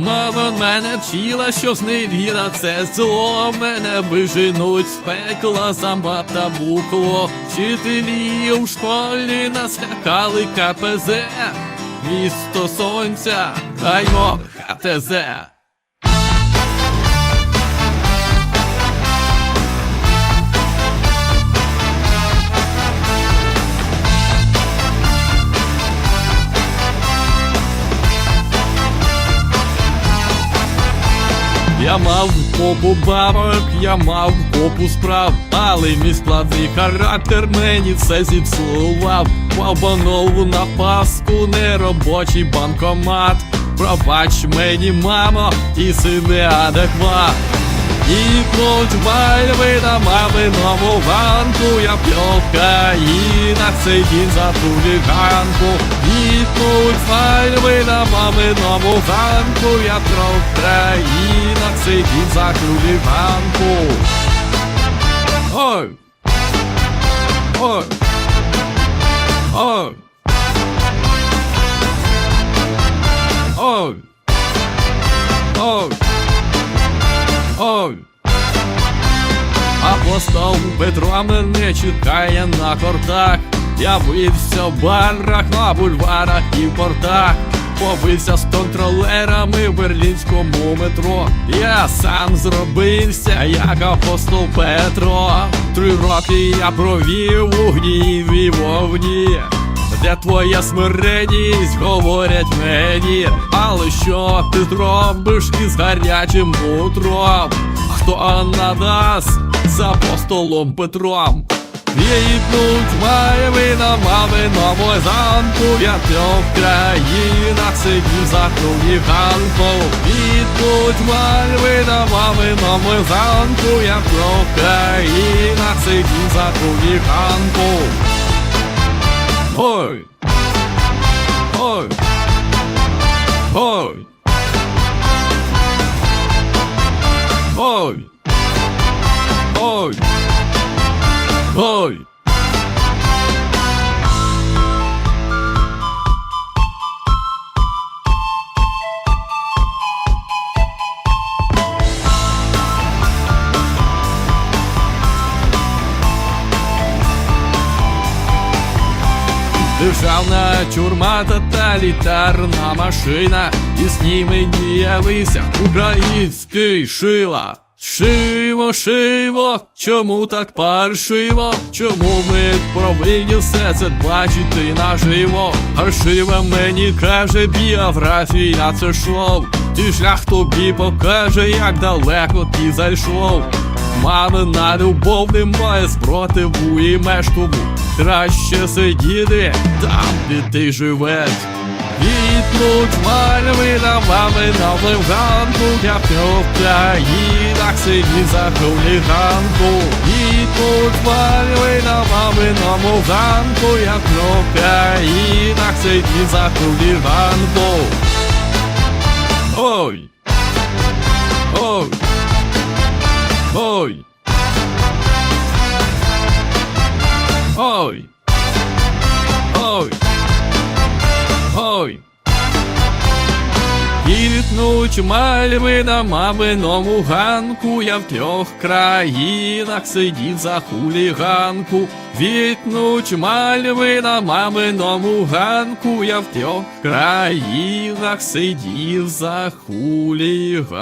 Мама мене вчила, що зневіра це зло, мене виженуть з пекла замба та букло. Вчителі у школі нас лякали КПЗ, місто сонця, аймо ХТЗ. Я мав копу бабок, я мав копу справ, але мій складний характер мені все зіпсував. Пабанову на паску, неробочий банкомат. Пробач мені, мамо, і си неадекват. І клоч мальви на маминому ганку, я п'явка і на цей день за ту ліганку. І клоч мальви на маминому ганку, я кров країна цей день за ту. Ой! Ой! Ой! Ой! Ой! Ой! Апостол Петро мене чекає на кортах. Я бився в барах, на бульварах і в портах. Побився з контролерами в берлінському метро. Я сам зробився, як апостол Петро. Три роки я провів у гніві вовні. Де твоя смиренність, говорять мені, але що ти зробиш із гарячим утром? Хто надасть з апостолом Петром? Вікнуть має вина маминому замку, я трьох країнах сидів за хуліганку. Вікнуть має вина маминому замку, я в трьох країнах сидів за кругів Ой! Ой! Ой! Державна тюрма тоталітарна машина, і з ними явися український шила. Шиво, шиво, чому так паршиво? Чому ми повинні все це бачити наживо? Паршиво мені каже біографія, це шоу. Ти шлях тобі покаже, як далеко ти зайшов. Мамина любов немає спротиву і меж Краще сидіти там, де ти живеш Відлуч мальви на мами на вливганку Я в країнах сидів за хуліганку Відлуч мальви на мами на вливганку Я в країнах сидів за хуліганку Ой! Ой! Ой! Ой! Ой! Ой! Квітнуть мальви на маминому ганку, я в трьох країнах сидів за хуліганку. Квітнуть мальви на маминому ганку, я в трьох країнах сидів за хуліганку.